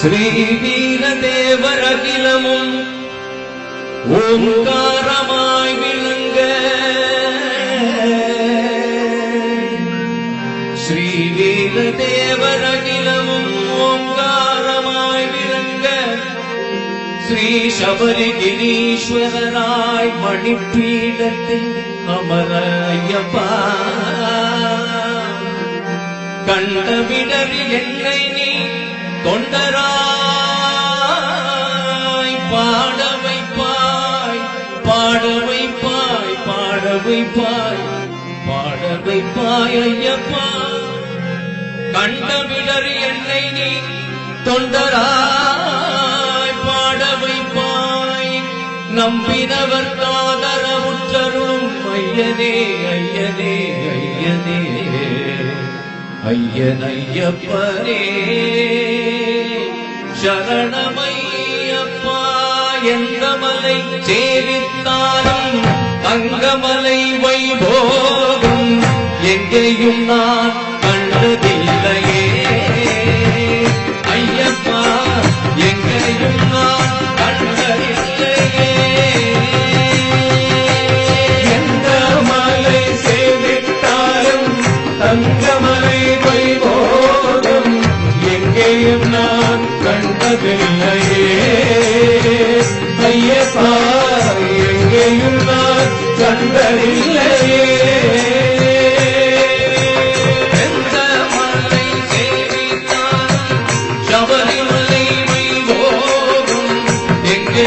ஸ்ரீ அகிலமும் ஓங்காரமாய் விளங்க. ஸ்ரீ அகிலமும் ஓங்காரமாய் விளங்க. ஸ்ரீ சபரிகிரீஸ்வரராய் மணிப்பீடத்தில் அமர கண்டவிடர் என்னை நீ தொண்டராய் பாட வைப்பாய் பாட வைப்பாய் பாட வைப்பாய் பாட வைப்பாய் ஐயப்பா. கண்ட விடர் என்னை நீ தொண்டராய் பாட வைப்பாய் நம்பினவர் காதரவுற்றரும் ஐயனே ஐயனே ஐயனே. ஐயன் ஐயப்பனே. சரணமையப்பா எந்த மலை சேவித்தாலும் தங்கமலை வைபோகும். எங்கேயும் நான்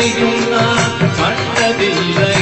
எங்கேயும் நான் கண்டதில்லை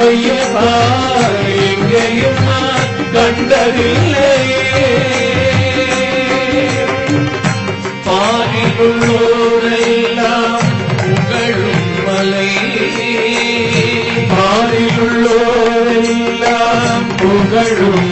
ஐயப்பா எங்கேயும் நான் கண்டதில்லையே. பாரிலுள்ளோரெல்லாம் புகழும் மலை. பாரிலுள்ளோரெல்லாம் புகழும்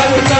Hare